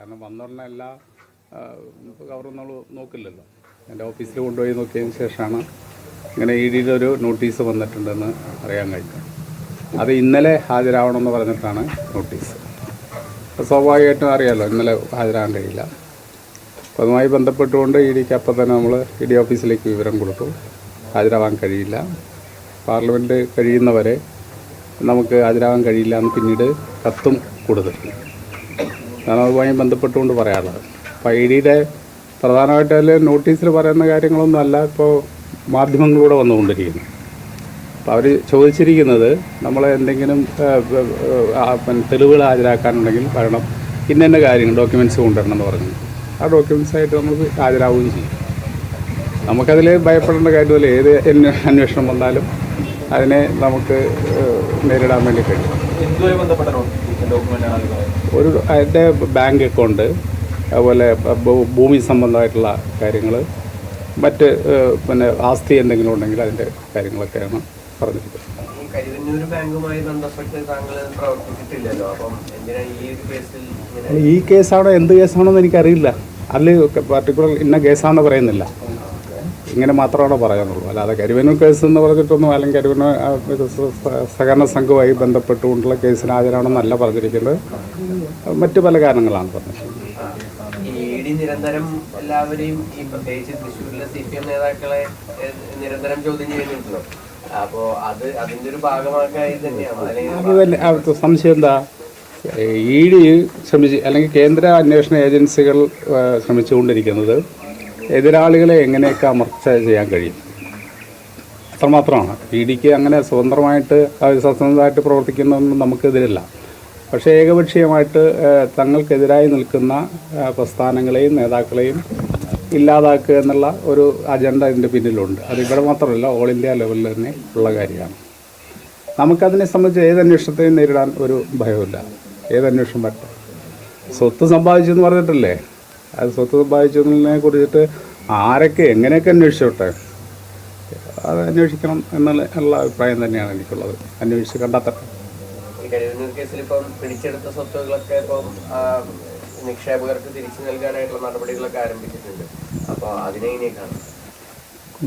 കാരണം വന്നുടനെ എല്ലാ കവറും നോക്കില്ലല്ലോ. എന്റെ ഓഫീസിൽ കൊണ്ടുപോയി നോക്കിയതിന് ശേഷമാണ് ഇങ്ങനെ ഇ ഡിയിൽ ഒരു നോട്ടീസ് വന്നിട്ടുണ്ടെന്ന് അറിയാൻ കഴിഞ്ഞത് അത് ഇന്നലെ ഹാജരാവണമെന്ന് പറഞ്ഞിട്ടാണ് നോട്ടീസ്. സ്വാഭാവികമായിട്ടും അറിയാമല്ലോ ഇന്നലെ ഹാജരാകാൻ കഴിയില്ല അപ്പോൾ അതുമായി ബന്ധപ്പെട്ടുകൊണ്ട് ഇ ഡിക്ക് അപ്പം തന്നെ നമ്മൾ ഇ ഡി ഓഫീസിലേക്ക് വിവരം കൊടുത്തു. ഹാജരാവാൻ കഴിയില്ല. പാർലമെന്റ് കഴിയുന്നവരെ നമുക്ക് ഹാജരാകാൻ കഴിയില്ല എന്ന് പിന്നീട് കത്തും കൊടുത്തിട്ടുണ്ട്. അതുമായി ബന്ധപ്പെട്ടുകൊണ്ട് പറയാനുള്ളത് അപ്പോൾ ഐ ഡിയുടെ പ്രധാനമായിട്ട് അതിൽ നോട്ടീസിൽ പറയുന്ന കാര്യങ്ങളൊന്നും അല്ല ഇപ്പോൾ മാധ്യമങ്ങളിലൂടെ വന്നുകൊണ്ടിരിക്കുന്നു. അപ്പോൾ അവർ ചോദിച്ചിരിക്കുന്നത് നമ്മൾ എന്തെങ്കിലും തെളിവുകൾ ഹാജരാക്കാനുണ്ടെങ്കിൽ പറയണം ഇന്ന കാര്യങ്ങൾ ഡോക്യുമെന്റ്സ് കൊണ്ടുവരണം എന്ന് പറഞ്ഞു. ആ ഡോക്യുമെന്റ്സ് ആയിട്ട് നമ്മൾ ഹാജരാവുകയും ചെയ്യും. നമുക്കതിൽ ഭയപ്പെടേണ്ട കാര്യമില്ല. ഏത് അന്വേഷണം വന്നാലും അതിനെ നമുക്ക് നേരിടാൻ വേണ്ടി കഴിയും. ഒരു എന്റെ ബാങ്ക് അക്കൗണ്ട് അതുപോലെ ഭൂമി സംബന്ധമായിട്ടുള്ള കാര്യങ്ങൾ മറ്റ് പിന്നെ ആസ്തി എന്തെങ്കിലും ഉണ്ടെങ്കിൽ അതിന്റെ കാര്യങ്ങളൊക്കെയാണ് കരുവന്നൂർ ബാങ്കുമായി ബന്ധപ്പെട്ട് താങ്കൾ പ്രവർത്തിച്ചിട്ടില്ലല്ലോ. അപ്പം എന്തിനാണ് ഈ ഒരു കേസിൽ ഈ കേസാണോ എന്ത് കേസാണോ എന്ന് എനിക്കറിയില്ല അതിൽ പർട്ടിക്കുലർ ഇന്ന കേസാണെന്ന് പറയുന്നില്ല. ഇങ്ങനെ മാത്രമാണ് പറയാനുള്ളൂ. അല്ലാതെ കരുവനൂർ കേസ് എന്ന് പറഞ്ഞിട്ടൊന്നും അല്ലെങ്കിൽ കരുവനൂർ സഹകരണ സംഘവുമായി ബന്ധപ്പെട്ടുകൊണ്ടുള്ള കേസിന് ഹാജരാണെന്നല്ല പറഞ്ഞിരിക്കുന്നത്. മറ്റു പല കാരണങ്ങളാണ് പറഞ്ഞത് നിരന്തരം എല്ലാവരെയും ഈ പ്രത്യേകിച്ച് തൃശ്ശൂരിലെ സി പി എം നേതാക്കളെ നിരന്തരം ചോദ്യം ചെയ്യുന്നുണ്ടല്ലോ. അപ്പോൾ അത് അതിന്റെ ഒരു ഭാഗമാക്കായി തന്നെയാണ്. സംശയം എന്താ? ഇ ഡി ശ്രമിച്ച് അല്ലെങ്കിൽ കേന്ദ്ര അന്വേഷണ ഏജൻസികൾ ശ്രമിച്ചുകൊണ്ടിരിക്കുന്നത് എതിരാളികളെ എങ്ങനെയൊക്കെ അമർച്ച ചെയ്യാൻ കഴിയും? അത്രമാത്രമാണ്. ഇ ഡിക്ക് അങ്ങനെ സ്വതന്ത്രമായിട്ട് സ്വതന്ത്രമായിട്ട് പ്രവർത്തിക്കുന്നതൊന്നും നമുക്കെതിരല്ല. പക്ഷേ ഏകപക്ഷീയമായിട്ട് തങ്ങൾക്കെതിരായി നിൽക്കുന്ന പ്രസ്ഥാനങ്ങളെയും നേതാക്കളെയും ഇല്ലാതാക്കുക എന്നുള്ള ഒരു അജണ്ട ഇതിന്റെ പിന്നിലുണ്ട്. അത് ഇവിടെ മാത്രമല്ല ഓൾ ഇന്ത്യ ലെവലിൽ തന്നെ ഉള്ള കാര്യമാണ്. നമുക്കതിനെ സംബന്ധിച്ച് ഏത് അന്വേഷണത്തെയും നേരിടാൻ ഒരു ഭയമില്ല ഏത് അന്വേഷണം പറ്റും സ്വത്ത് സമ്പാദിച്ചു എന്ന് പറഞ്ഞിട്ടല്ലേ? അത് സ്വത്ത് സമ്പാദിച്ചതിനെ കുറിച്ചിട്ട് ആരൊക്കെ എങ്ങനെയൊക്കെ അന്വേഷിച്ചോട്ടെ? അത് അന്വേഷിക്കണം എന്നുള്ള ഉള്ള അഭിപ്രായം തന്നെയാണ് എനിക്കുള്ളത്. അന്വേഷിച്ച് കണ്ടെത്തട്ടെ കേസിൽ ഇപ്പം പിടിച്ചെടുത്ത സ്വത്തുകളൊക്കെ ഇപ്പം നിക്ഷേപകർക്ക് തിരിച്ചു നൽകാനായിട്ടുള്ള നടപടികളൊക്കെ ആരംഭിച്ചിട്ടുണ്ട്. അപ്പോൾ അതിനെങ്ങനെയൊക്കെയാണ്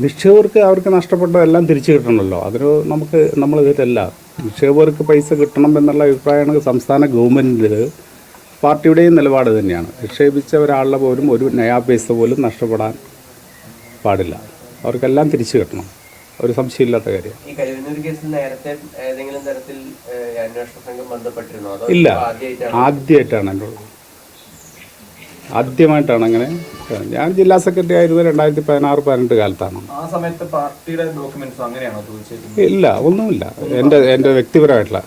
നിക്ഷേപകർക്ക് അവർക്ക് നഷ്ടപ്പെട്ടതെല്ലാം തിരിച്ചു കിട്ടണമല്ലോ. അതൊരു നമുക്ക് നമ്മൾ ഇതിലല്ല നിക്ഷേപകർക്ക് പൈസ കിട്ടണം എന്നുള്ള അഭിപ്രായമാണ് സംസ്ഥാന ഗവൺമെന്റിൽ പാർട്ടിയുടെയും നിലപാട് തന്നെയാണ്. നിക്ഷേപിച്ച ഒരാളുടെ പോലും ഒരു നയാ പൈസ പോലും നഷ്ടപ്പെടാൻ പാടില്ല. അവർക്കെല്ലാം തിരിച്ചു കിട്ടണം. ഒരു സംശയമില്ലാത്ത കാര്യം. ഈ കരുവന്നൂർ കേസിൽ നേരത്തെ ഏതെങ്കിലും തരത്തിൽ ഏഹ്, സംഘം ബന്ധപ്പെട്ടിരുന്നോ? അതോ ഇല്ല. ആദ്യമായിട്ടാണ് ആദ്യമായിട്ടാണ് എന്റെ ഉള്ളത്. ആദ്യമായിട്ടാണ് അങ്ങനെ. ഞാൻ ജില്ലാ സെക്രട്ടറി ആയിരുന്നത് രണ്ടായിരത്തി പതിനാറ് പതിനെട്ട് കാലത്താണ്. ആ സമയത്ത് പാർട്ടിയുടെ ഡോക്യുമെന്റ്സ് അങ്ങനെയാണോ ഇല്ല ഒന്നുമില്ല. എന്റെ എന്റെ വ്യക്തിപരമായിട്ടുള്ള.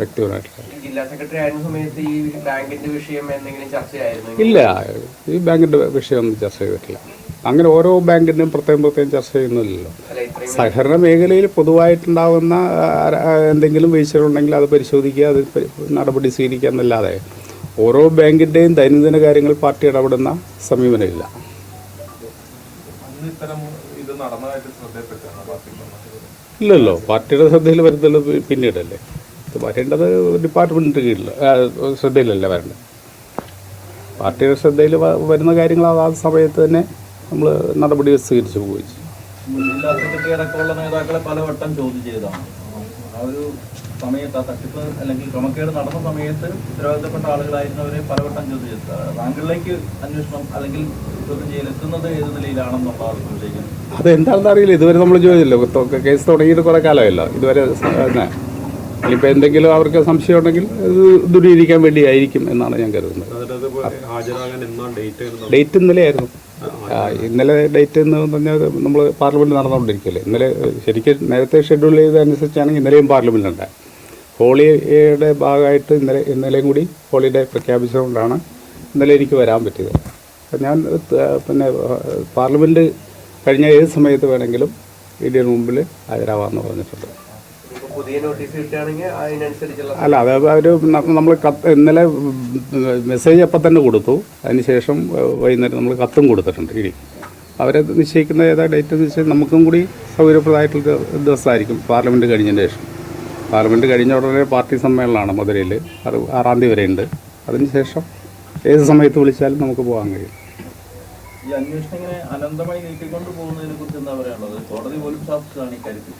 വ്യക്തിപരമായിട്ടുള്ള. ജില്ലാ സെക്രട്ടറി ആയിരുന്ന സമയത്ത് ഈ ബാങ്കിന്റെ വിഷയം എന്തെങ്കിലും ചർച്ചയായിരുന്നു? ഇല്ല. ഈ ബാങ്കിന്റെ വിഷയമൊന്നും ചർച്ച ചെയ്തിട്ടില്ല. അങ്ങനെ ഓരോ ബാങ്കിന്റെയും പ്രത്യേകം പ്രത്യേകം ചർച്ച ചെയ്യുന്നില്ലല്ലോ. സഹകരണ മേഖലയിൽ പൊതുവായിട്ടുണ്ടാകുന്ന എന്തെങ്കിലും വീഴ്ചകളുണ്ടെങ്കിൽ അത് പരിശോധിക്കുക അത് നടപടി സ്വീകരിക്കുക എന്നല്ലാതെ ഓരോ ബാങ്കിന്റെയും ദൈനംദിന കാര്യങ്ങൾ പാർട്ടി ഇടപെടുന്ന സമീപനമില്ല. ഇല്ലല്ലോ. പാർട്ടിയുടെ ശ്രദ്ധയിൽ വരുന്നത് പിന്നീടല്ലേ. ഇത് വരേണ്ടത് ഡിപ്പാർട്ട്മെന്റിന്റെ കീഴിൽ ശ്രദ്ധയിലല്ല വരേണ്ടത്? പാർട്ടിയുടെ ശ്രദ്ധയിൽ വരുന്ന കാര്യങ്ങൾ ആ സമയത്ത് തന്നെ നമ്മൾ നടപടി സ്വീകരിച്ചു പോവുകയും ജില്ലാ സെക്രട്ടറി അടക്കമുള്ള നേതാക്കളെ പലവട്ടം ചോദ്യം ചെയ്തതാണ്. ആ ഒരു സമയത്ത് ആ തട്ടിപ്പ് അല്ലെങ്കിൽ ക്രമക്കേട് നടന്ന സമയത്ത് ഉത്തരവാദിത്തപ്പെട്ട ആളുകളായിരുന്നവരെ പലവട്ടം ചോദ്യം താങ്കളിലേക്ക് അന്വേഷണം അല്ലെങ്കിൽ അതെന്താണെന്ന് അറിയില്ല. ഇതുവരെ നമ്മൾ ചോദിച്ചില്ല. കേസ് തുടങ്ങിയിട്ട് കുറേ കാലമല്ലോ. ഇതുവരെ ഇനിയിപ്പോൾ എന്തെങ്കിലും അവർക്ക് സംശയം ഉണ്ടെങ്കിൽ ഇത് ദൂരീകരിക്കാൻ വേണ്ടിയായിരിക്കും എന്നാണ് ഞാൻ കരുതുന്നത്. ഡേറ്റ് ഇന്നലെയായിരുന്നു ഇന്നലെ ഡേറ്റ് എന്ന് പറഞ്ഞാൽ നമ്മൾ പാർലമെന്റ് നടന്നുകൊണ്ടിരിക്കുകയല്ലേ. ഇന്നലെ ശരിക്കും നേരത്തെ ഷെഡ്യൂൾ ചെയ്തതനുസരിച്ചാണെങ്കിൽ ഇന്നലെയും പാർലമെന്റ് ഉണ്ടായി ഹോളിയുടെ ഭാഗമായിട്ട് ഇന്നലെ ഇന്നലെയും കൂടി ഹോളിഡേ പ്രഖ്യാപിച്ചതുകൊണ്ടാണ് ഇന്നലെ എനിക്ക് വരാൻ പറ്റിയത്. ഞാൻ പിന്നെ പാർലമെന്റ് പാർലമെന്റ് കഴിഞ്ഞ ഏത് സമയത്ത് വേണമെങ്കിലും ഇന്ത്യൻ മുമ്പിൽ ഹാജരാവാമെന്ന് പറഞ്ഞിട്ടുണ്ട്. അല്ല അത് അവർ നമ്മൾ കത്ത് ഇന്നലെ മെസ്സേജ് അപ്പം തന്നെ കൊടുത്തു. അതിനുശേഷം ശേഷം വൈകുന്നേരം നമ്മൾ കത്തും കൊടുത്തിട്ടുണ്ട്. ഇനി അവരെ നിശ്ചയിക്കുന്ന ഏതാ ഡേറ്റ് എന്ന് വെച്ചാൽ നമുക്കും കൂടി സൗകര്യപ്രദമായിട്ടുള്ള ദിവസമായിരിക്കും പാർലമെന്റ് കഴിഞ്ഞതിന് ശേഷം. പാർലമെന്റ് കഴിഞ്ഞ ഉടനെ പാർട്ടി സമ്മേളനമാണ് മധുരയിൽ അത് ആറാം തീയതി വരെയുണ്ട് ഉണ്ട്. അതിനുശേഷം ഏത് സമയത്ത് വിളിച്ചാലും നമുക്ക് പോകാൻ കഴിയും. ഈ അന്വേഷണം ഇങ്ങനെ അനന്തമായി നീട്ടിക്കൊണ്ട് പോകുന്നതിനെ കുറിച്ച് എന്താ പറയാനുള്ളത്? കോടതി പോലും ശാസ്ത്രമാണ് ഇക്കാര്യത്തിൽ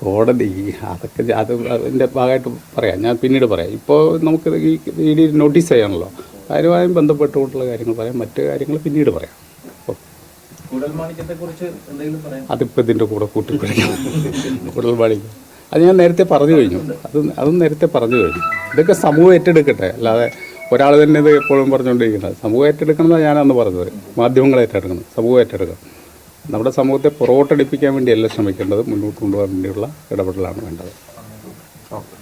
കോടതി അതൊക്കെ അത് അതിന്റെ ഭാഗമായിട്ട് പറയാം. ഞാൻ പിന്നീട് പറയാം. ഇപ്പോൾ നമുക്ക് ഈ ഇ ഡി നോട്ടീസ് ചെയ്യാണല്ലോ കാര്യമായും ബന്ധപ്പെട്ടുകൊണ്ടുള്ള കാര്യങ്ങൾ പറയാം. മറ്റു കാര്യങ്ങൾ പിന്നീട് പറയാം. അതിപ്പോൾ ഇതിന്റെ കൂടെ കൂട്ടിപ്പിടിക്കണം കൂടുതൽ പാടിക്കും അത് ഞാൻ നേരത്തെ പറഞ്ഞു കഴിഞ്ഞു. അത് അതും നേരത്തെ പറഞ്ഞു കഴിഞ്ഞു. ഇതൊക്കെ സമൂഹം ഏറ്റെടുക്കട്ടെ. അല്ലാതെ ഒരാൾ തന്നെ ഇത് എപ്പോഴും പറഞ്ഞുകൊണ്ടിരിക്കുന്നത്. സമൂഹം ഏറ്റെടുക്കണമെന്നാണ് ഞാനന്ന് പറഞ്ഞത്. മാധ്യമങ്ങൾ ഏറ്റെടുക്കണം. സമൂഹം ഏറ്റെടുക്കണം. നമ്മുടെ സമൂഹത്തെ പുറകോട്ടടിപ്പിക്കാൻ വേണ്ടിയല്ല ശ്രമിക്കേണ്ടത് മുന്നോട്ട് കൊണ്ടുപോകാൻ വേണ്ടിയുള്ള ഇടപെടലാണ് വേണ്ടത്. ഓക്കെ.